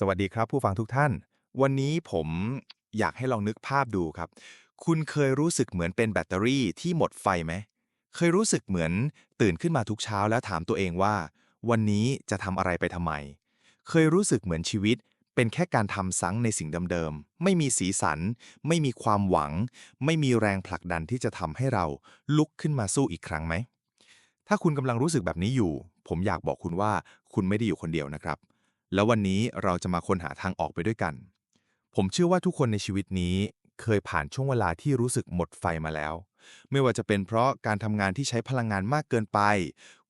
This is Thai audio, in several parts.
สวัสดีครับผู้ฟังทุกท่าน วันนี้ผมอยากให้ลองนึกภาพดูครับ คุณเคยรู้สึกเหมือนเป็นแบตเตอรี่ที่หมดไฟไหม เคยรู้สึกเหมือนตื่นขึ้นมาทุกเช้าแล้วถามตัวเองว่า วันนี้จะทำอะไรไปทำไม เคยรู้สึกเหมือนชีวิต เป็นแค่การทำซ้ำในสิ่งเดิมๆ ไม่มีสีสัน ไม่มีความหวัง ไม่มีแรงผลักดันที่จะทำให้เราลุกขึ้นมาสู้อีกครั้งไหม ถ้าคุณกำลังรู้สึกแบบนี้อยู่ ผมอยากบอกคุณว่าคุณไม่ได้อยู่คนเดียวนะครับ แล้ววันนี้เราจะมาค้นหาทางออกไปด้วยกัน ผมเชื่อว่าทุกคนในชีวิตนี้เคยผ่านช่วงเวลาที่รู้สึกหมดไฟมาแล้ว ไม่ว่าจะเป็นเพราะการทำงานที่ใช้พลังงานมากเกินไป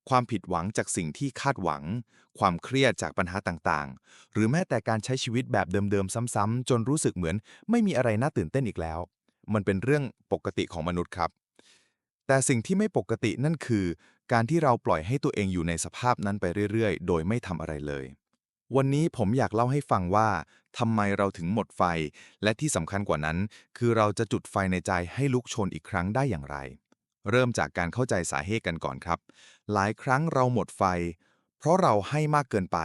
ความผิดหวังจากสิ่งที่คาดหวัง ความเครียดจากปัญหาต่างๆ หรือแม้แต่การใช้ชีวิตแบบเดิมๆ ซ้ำๆ จนรู้สึกเหมือนไม่มีอะไรน่าตื่นเต้นอีกแล้ว มันเป็นเรื่องปกติของมนุษย์ครับ แต่สิ่งที่ไม่ปกตินั่นคือ การที่เราปล่อยให้ตัวเองอยู่ในสภาพนั้นไปเรื่อยๆ โดยไม่ทำอะไรเลย วันนี้ผมอยากเล่าให้ฟังว่าทำไมเราถึงหมดไฟ และที่สำคัญกว่านั้น คือเราจะจุดไฟในใจให้ลุกโชนอีกครั้งได้อย่างไร เริ่มจากการเข้าใจสาเหตุกันก่อนครับ หลายครั้งเราหมดไฟ เพราะเราให้มากเกินไป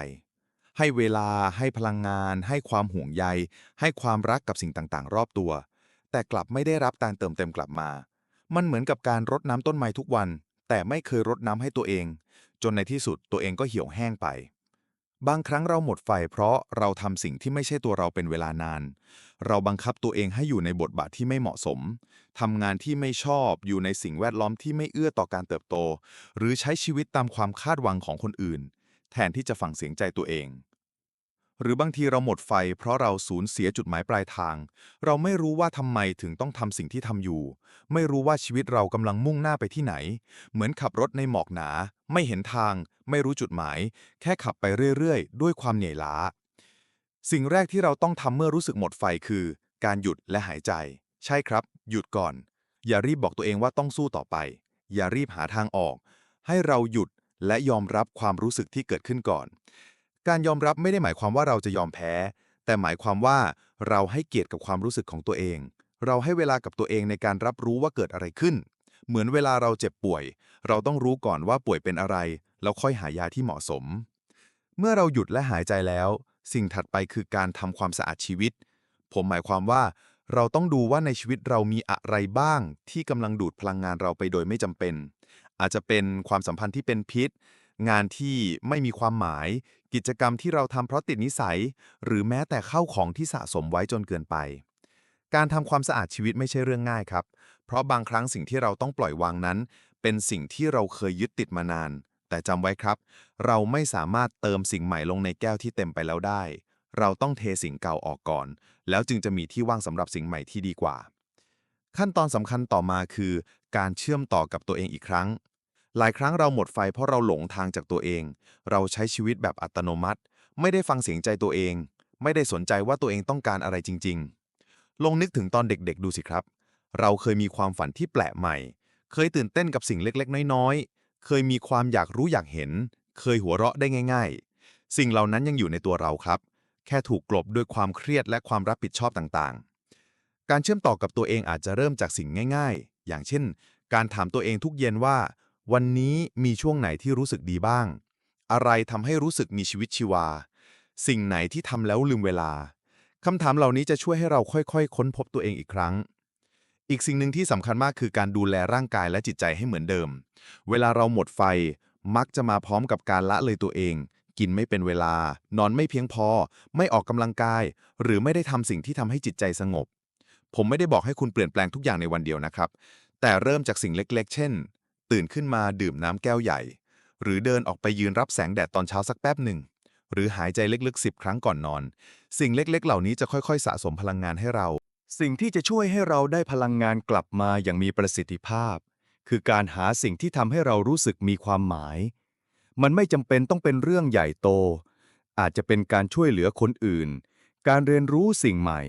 ให้เวลา ให้พลังงาน ให้ความห่วงใย ให้ความรักกับสิ่งต่างๆ รอบตัว แต่กลับไม่ได้รับการเติมเต็มกลับมา มันเหมือนกับการรดน้ำต้นไม้ทุกวัน แต่ไม่เคยรดน้ำให้ตัวเอง จนในที่สุดตัวเองก็เหี่ยวแห้งไป บางครั้งเราหมดไฟเพราะเราทำสิ่งที่ไม่ใช่ตัวเราเป็นเวลานาน เราบังคับตัวเองให้อยู่ในบทบาทที่ไม่เหมาะสมทำงานที่ไม่ชอบอยู่ในสิ่งแวดล้อมที่ไม่เอื้อต่อการเติบโต หรือใช้ชีวิตตามความคาดหวังของคนอื่น แทนที่จะฟังเสียงใจตัวเอง หรือบางทีเราหมดไฟเพราะเราสูญเสียจุดหมายปลายทาง เราไม่รู้ว่าทำไมถึงต้องทำสิ่งที่ทำอยู่ ไม่รู้ว่าชีวิตเรากำลังมุ่งหน้าไปที่ไหน เหมือนขับรถในหมอกหนา ไม่เห็นทาง ไม่รู้จุดหมาย แค่ขับไปเรื่อยๆ ด้วยความเหนื่อยล้า สิ่งแรกที่เราต้องทำเมื่อรู้สึกหมดไฟคือ การหยุดและหายใจ ใช่ครับ หยุดก่อน อย่ารีบบอกตัวเองว่าต้องสู้ต่อไป อย่ารีบหาทางออก ให้เราหยุดและยอมรับความรู้สึกที่เกิดขึ้นก่อน การยอมรับไม่ได้หมายความว่าเราจะยอมแพ้ แต่หมายความว่าเราให้เกียรติกับความรู้สึกของตัวเอง เราให้เวลากับตัวเองในการรับรู้ว่าเกิดอะไรขึ้น เหมือนเวลาเราเจ็บป่วย เราต้องรู้ก่อนว่าป่วยเป็นอะไร แล้วค่อยหายาที่เหมาะสม เมื่อเราหยุดและหายใจแล้ว สิ่งถัดไปคือการทำความสะอาดชีวิต ผมหมายความว่า เราต้องดูว่าในชีวิตเรามีอะไรบ้าง ที่กำลังดูดพลังงานเราไปโดยไม่จำเป็น อาจจะเป็นความสัมพันธ์ที่เป็นพิษงานที่ไม่มีความหมาย กิจกรรมที่เราทำเพราะติดนิสัย หรือแม้แต่เข้าของที่สะสมไว้จนเกินไป การทำความสะอาดชีวิตไม่ใช่เรื่องง่ายครับ เพราะบางครั้งสิ่งที่เราต้องปล่อยวางนั้น เป็นสิ่งที่เราเคยยึดติดมานาน แต่จำไว้ครับ เราไม่สามารถเติมสิ่งใหม่ลงในแก้วที่เต็มไปแล้วได้ เราต้องเทสิ่งเก่าออกก่อน แล้วจึงจะมีที่ว่างสำหรับสิ่งใหม่ที่ดีกว่า ขั้นตอนสำคัญต่อมาคือ การเชื่อมต่อกับตัวเองอีกครั้ง หลายครั้งเราหมดไฟเพราะเราหลงทางจากตัวเอง เราใช้ชีวิตแบบอัตโนมัติ ไม่ได้ฟังเสียงใจตัวเอง ไม่ได้สนใจว่าตัวเองต้องการอะไรจริง ๆ ลองนึกถึงตอนเด็กๆ ดูสิครับ เราเคยมีความฝันที่แปลกใหม่ เคยตื่นเต้นกับสิ่งเล็กๆ น้อยๆ เคยมีความอยากรู้อยากเห็น เคยหัวเราะได้ง่าย ๆ สิ่งเหล่านั้นยังอยู่ในตัวเราครับ แค่ถูกกลบด้วยความเครียดและความรับผิดชอบต่างๆ การเชื่อมต่อกับตัวเองอาจจะเริ่มจากสิ่งง่าย ๆ อย่างเช่น การถามตัวเองทุกเย็นว่า วันนี้มีช่วงไหนที่รู้สึกดีบ้าง อะไรทำให้รู้สึกมีชีวิตชีวา สิ่งไหนที่ทำแล้วลืมเวลาคำถามเหล่านี้จะช่วยให้เราค่อยๆค้นพบตัวเองอีกครั้ง อีกสิ่งหนึ่งที่สำคัญมากคือการดูแลร่างกายและจิตใจให้เหมือนเดิม เวลาเราหมดไฟ มักจะมาพร้อมกับการละเลยตัวเอง กินไม่เป็นเวลา นอนไม่เพียงพอ ไม่ออกกำลังกาย หรือไม่ได้ทำสิ่งที่ทำให้จิตใจสงบ ผมไม่ได้บอกให้คุณเปลี่ยนแปลงทุกอย่างในวันเดียวนะครับ แต่เริ่มจากสิ่งเล็ก ๆ เช่น ตื่นขึ้นมาดื่มน้ำแก้วใหญ่ หรือเดินออกไปยืนรับแสงแดดตอนเช้าสักแป๊บหนึ่ง หรือหายใจลึกๆ 10 ครั้งก่อนนอน สิ่งเล็กๆ เหล่านี้จะค่อยๆ สะสมพลังงานให้เรา สิ่งที่จะช่วยให้เราได้พลังงานกลับมาอย่างมีประสิทธิภาพ คือการหาสิ่งที่ทำให้เรารู้สึกมีความหมาย มันไม่จำเป็นต้องเป็นเรื่องใหญ่โต อาจจะเป็นการช่วยเหลือคนอื่น การเรียนรู้สิ่งใหม่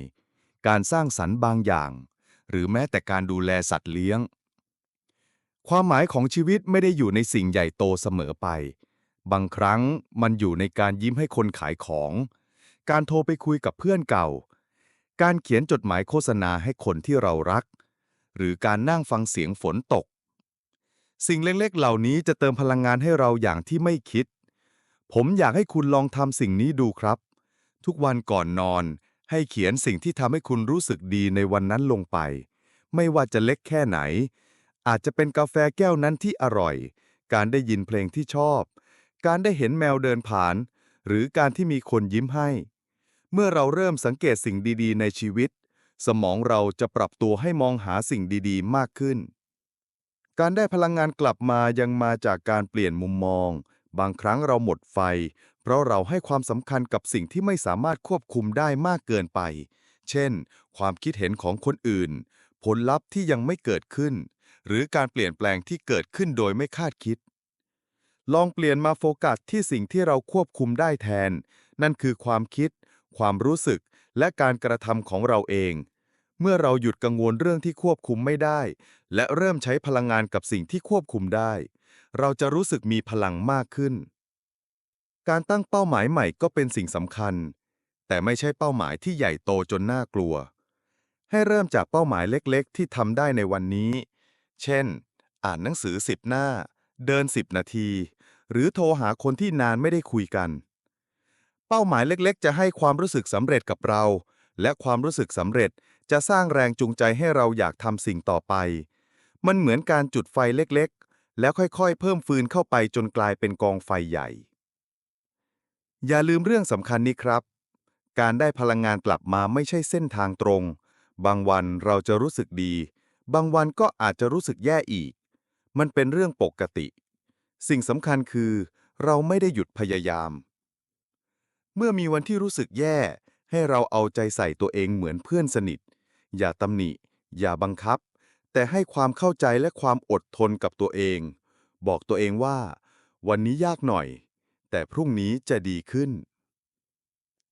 การสร้างสรรค์บางอย่าง หรือแม้แต่การดูแลสัตว์เลี้ยง ความหมายของชีวิตไม่ได้อยู่ในสิ่งใหญ่โตเสมอไป บางครั้งมันอยู่ในการยิ้มให้คนขายของ การโทรไปคุยกับเพื่อนเก่า การเขียนจดหมายโฆษณาให้คนที่เรารัก หรือการนั่งฟังเสียงฝนตก สิ่งเล็กๆ เหล่านี้จะเติมพลังงานให้เราอย่างที่ไม่คิด ผมอยากให้คุณลองทำสิ่งนี้ดูครับ ทุกวันก่อนนอน ให้เขียนสิ่งที่ทำให้คุณรู้สึกดีในวันนั้นลงไป ไม่ว่าจะเล็กแค่ไหน อาจจะเป็นกาแฟแก้วนั้นที่อร่อย การได้ยินเพลงที่ชอบ การได้เห็นแมวเดินผ่าน หรือการที่มีคนยิ้มให้ เมื่อเราเริ่มสังเกตสิ่งดีๆ ในชีวิต สมองเราจะปรับตัวให้มองหาสิ่งดีๆ มากขึ้น การได้พลังงานกลับมายังมาจากการเปลี่ยนมุมมอง บางครั้งเราหมดไฟ เพราะเราให้ความสำคัญกับสิ่งที่ไม่สามารถควบคุมได้มากเกินไป เช่น ความคิดเห็นของคนอื่น ผลลัพธ์ที่ยังไม่เกิดขึ้น หรือการเปลี่ยนแปลงที่เกิดขึ้นโดยไม่คาดคิด ลองเปลี่ยนมาโฟกัสที่สิ่งที่เราควบคุมได้แทน นั่นคือความคิด ความรู้สึก และการกระทำของเราเอง เมื่อเราหยุดกังวลเรื่องที่ควบคุมไม่ได้ และเริ่มใช้พลังงานกับสิ่งที่ควบคุมได้ เราจะรู้สึกมีพลังมากขึ้น การตั้งเป้าหมายใหม่ก็เป็นสิ่งสำคัญ แต่ไม่ใช่เป้าหมายที่ใหญ่โตจนน่ากลัวให้เริ่มจากเป้าหมายเล็กๆ ที่ทำได้ในวันนี้ เช่น อ่านหนังสือ 10 หน้า เดิน 10 นาที หรือโทรหาคนที่นานไม่ได้คุยกัน เป้าหมายเล็กๆ จะให้ความรู้สึกสำเร็จกับเรา และความรู้สึกสำเร็จจะสร้างแรงจูงใจให้เราอยากทำสิ่งต่อไป มันเหมือนการจุดไฟเล็กๆ แล้วค่อยๆ เพิ่มฟืนเข้าไปจนกลายเป็นกองไฟใหญ่ อย่าลืมเรื่องสำคัญนี้ครับ การได้พลังงานกลับมาไม่ใช่เส้นทางตรง บางวันเราจะรู้สึกดี บางวันก็อาจจะรู้สึกแย่อีก มันเป็นเรื่องปกติ สิ่งสำคัญคือ เราไม่ได้หยุดพยายาม เมื่อมีวันที่รู้สึกแย่ ให้เราเอาใจใส่ตัวเองเหมือนเพื่อนสนิท อย่าตำหนิ อย่าบังคับ แต่ให้ความเข้าใจและความอดทนกับตัวเอง บอกตัวเองว่า วันนี้ยากหน่อย แต่พรุ่งนี้จะดีขึ้น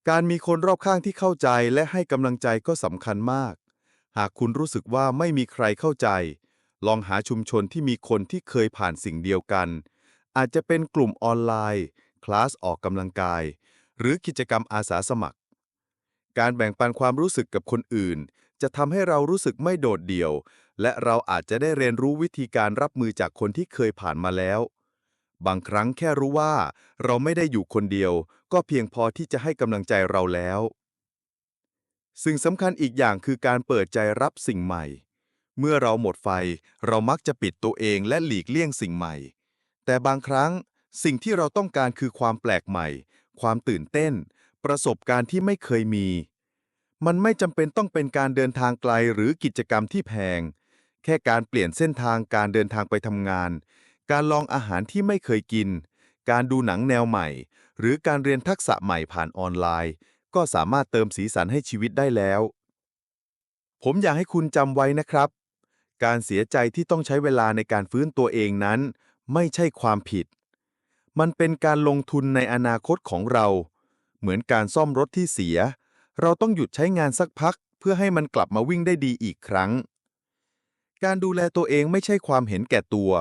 การมีคนรอบข้างที่เข้าใจและให้กำลังใจก็สำคัญมาก หากคุณรู้สึกว่าไม่มีใครเข้าใจ ลองหาชุมชนที่มีคนที่เคยผ่านสิ่งเดียวกัน อาจจะเป็นกลุ่มออนไลน์ คลาสออกกำลังกาย หรือกิจกรรมอาสาสมัคร การแบ่งปันความรู้สึกกับคนอื่น จะทำให้เรารู้สึกไม่โดดเดี่ยว และเราอาจจะได้เรียนรู้วิธีการรับมือจากคนที่เคยผ่านมาแล้ว บางครั้งแค่รู้ว่า เราไม่ได้อยู่คนเดียว ก็เพียงพอที่จะให้กำลังใจเราแล้ว สิ่งสำคัญอีกอย่างคือการเปิดใจรับสิ่งใหม่ เมื่อเราหมดไฟ เรามักจะปิดตัวเองและหลีกเลี่ยงสิ่งใหม่ แต่บางครั้งสิ่งที่เราต้องการคือความแปลกใหม่ ความตื่นเต้น ประสบการณ์ที่ไม่เคยมี มันไม่จำเป็นต้องเป็นการเดินทางไกลหรือกิจกรรมที่แพง แค่การเปลี่ยนเส้นทางการเดินทางไปทำงาน การลองอาหารที่ไม่เคยกิน การดูหนังแนวใหม่ หรือการเรียนทักษะใหม่ผ่านออนไลน์ ก็สามารถเติมสีสันให้ชีวิตได้แล้ว ผมอยากให้คุณจำไว้นะครับ การเสียใจที่ต้องใช้เวลาในการฟื้นตัวเองนั้น ไม่ใช่ความผิด มันเป็นการลงทุนในอนาคตของเรา เหมือนการซ่อมรถที่เสีย เราต้องหยุดใช้งานสักพัก เพื่อให้มันกลับมาวิ่งได้ดีอีกครั้ง การดูแลตัวเองไม่ใช่ความเห็นแก่ตัว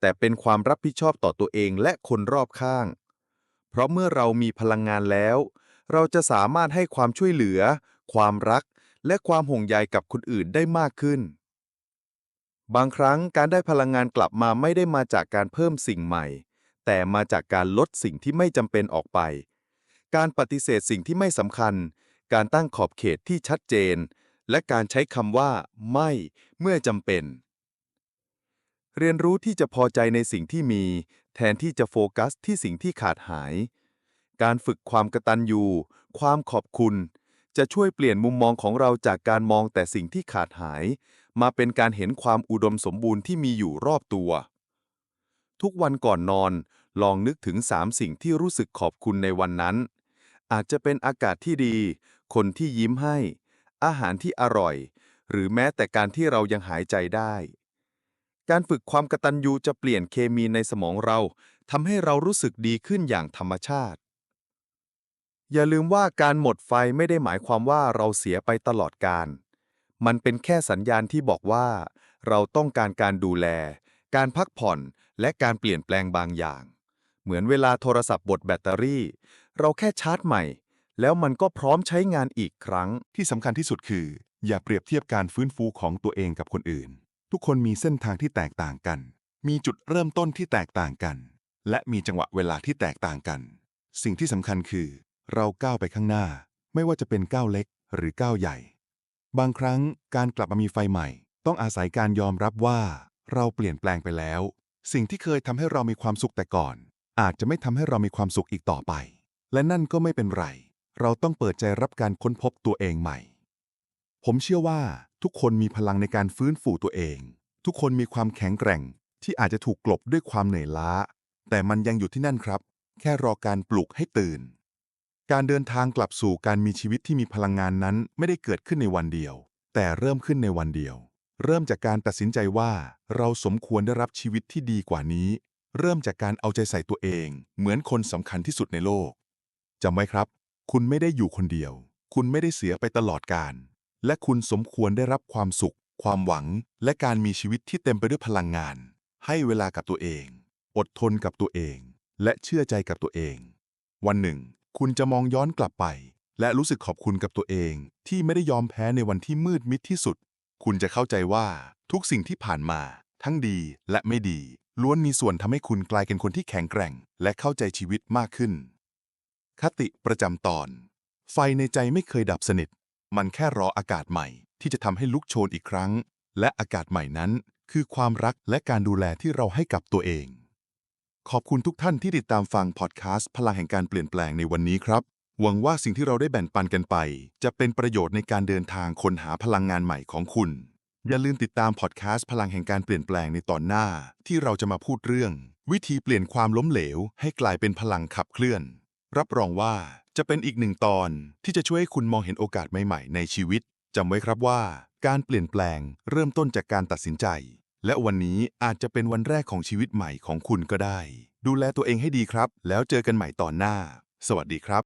แต่เป็นความรับผิดชอบต่อตัวเองและคนรอบข้าง เพราะเมื่อเรามีพลังงานแล้ว เราจะสามารถให้ความช่วยเหลือ ความรัก และความห่วงใยกับคนอื่นได้มากขึ้น บางครั้งการได้พลังงานกลับมาไม่ได้มาจากการเพิ่มสิ่งใหม่ แต่มาจากการลดสิ่งที่ไม่จำเป็นออกไป การปฏิเสธสิ่งที่ไม่สำคัญ การตั้งขอบเขตที่ชัดเจน และการใช้คำว่า ไม่เมื่อจำเป็นเรียนรู้ที่จะพอใจในสิ่งที่มี แทนที่จะโฟกัสที่สิ่งที่ขาดหาย การฝึกความกระตัญญูความขอบคุณ จะช่วยเปลี่ยนมุมมองของเราจากการมองแต่สิ่งที่ขาดหาย มาเป็นการเห็นความอุดมสมบูรณ์ที่มีอยู่รอบตัว ทุกวันก่อนนอน ลองนึกถึงสามสิ่งที่รู้สึกขอบคุณในวันนั้น อาจจะเป็นอากาศที่ดี คนที่ยิ้มให้ อาหารที่อร่อย หรือแม้แต่การที่เรายังหายใจได้การฝึกความกระตัญญูจะเปลี่ยนเคมีในสมองเราทำให้เรารู้สึกดีขึ้นอย่างธรรมชาติ อย่าลืมว่าการหมดไฟไม่ได้หมายความว่าเราเสียไปตลอดกาลมันเป็นแค่สัญญาณที่บอกว่า เราต้องการการดูแล การพักผ่อนและการเปลี่ยนแปลงบางอย่าง เหมือนเวลาโทรศัพท์บตแบตเตอรี่ เราแค่ชาร์จใหม่ แล้วมันก็พร้อมใช้งานอีกครั้ง ที่สำคัญที่สุดคือ อย่าเปรียบเทียบการฟื้นฟูของตัวเองกับคนอื่น ทุกคนมีเส้นทางที่แตกต่างกัน มีจุดเริ่มต้นที่แตกต่างกัน และมีจังหวะเวลาที่แตกต่างกัน สิ่งที่สำคัญคือ เราก้าวไปข้างหน้า ไม่ว่าจะเป็นก้าวเล็กหรือก้าวใหญ่ บางครั้งการกลับมามีไฟใหม่ ต้องอาศัยการยอมรับว่า เราเปลี่ยนแปลงไปแล้ว สิ่งที่เคยทำให้เรามีความสุขแต่ก่อน อาจจะไม่ทำให้เรามีความสุขอีกต่อไป และนั่นก็ไม่เป็นไร เราต้องเปิดใจรับการค้นพบตัวเองใหม่ ผมเชื่อว่าทุกคนมีพลังในการฟื้นฟูตัวเอง ทุกคนมีความแข็งแกร่งที่อาจจะถูกกลบด้วยความเหนื่อยล้า แต่มันยังอยู่ที่นั่นครับ แค่รอการปลุกให้ตื่น การเดินทางกลับสู่การมีชีวิตที่มีพลังงานนั้นไม่ได้เกิดขึ้นในวันเดียว แต่เริ่มขึ้นในวันเดียว เริ่มจากการตัดสินใจว่าเราสมควรได้รับชีวิตที่ดีกว่านี้ เริ่มจากการเอาใจใส่ตัวเอง เหมือนคนสำคัญที่สุดในโลกจำไว้ครับ คุณไม่ได้อยู่คนเดียว คุณไม่ได้เสียไปตลอดกาลและคุณสมควรได้รับความสุข ความหวัง และการมีชีวิตที่เต็มไปด้วยพลังงาน ให้เวลากับตัวเอง อดทนกับตัวเอง และเชื่อใจกับตัวเอง วันหนึ่ง คุณจะมองย้อนกลับไป และรู้สึกขอบคุณกับตัวเอง ที่ไม่ได้ยอมแพ้ในวันที่มืดมิดที่สุด คุณจะเข้าใจว่าทุกสิ่งที่ผ่านมา ทั้งดีและไม่ดี ล้วนมีส่วนทำให้คุณกลายเป็นคนที่แข็งแกร่ง และเข้าใจชีวิตมากขึ้น คติประจำตอน ไฟในใจไม่เคยดับสนิท มันแค่รออากาศใหม่ ที่จะทำให้ลุกโชนอีกครั้ง และอากาศใหม่นั้น คือความรักและการดูแลที่เราให้กับตัวเอง ขอบคุณทุกท่านที่ติดตามฟังพอดแคสต์พลังแห่งการเปลี่ยนแปลงในวันนี้ครับ หวังว่าสิ่งที่เราได้แบ่งปันกันไป จะเป็นประโยชน์ในการเดินทางค้นหาพลังงานใหม่ของคุณ อย่าลืมติดตามพอดแคสต์พลังแห่งการเปลี่ยนแปลงในตอนหน้า ที่เราจะมาพูดเรื่อง วิธีเปลี่ยนความล้มเหลว ให้กลายเป็นพลังขับเคลื่อน รับรองว่าจะเป็นอีกหนึ่งตอนที่จะช่วยให้คุณมองเห็นโอกาสใหม่ๆ ในชีวิตจำไว้ครับว่า การเปลี่ยนแปลงเริ่มต้นจากการตัดสินใจ และวันนี้อาจจะเป็นวันแรกของชีวิตใหม่ของคุณก็ได้ ดูแลตัวเองให้ดีครับ แล้วเจอกันใหม่ตอนหน้า สวัสดีครับ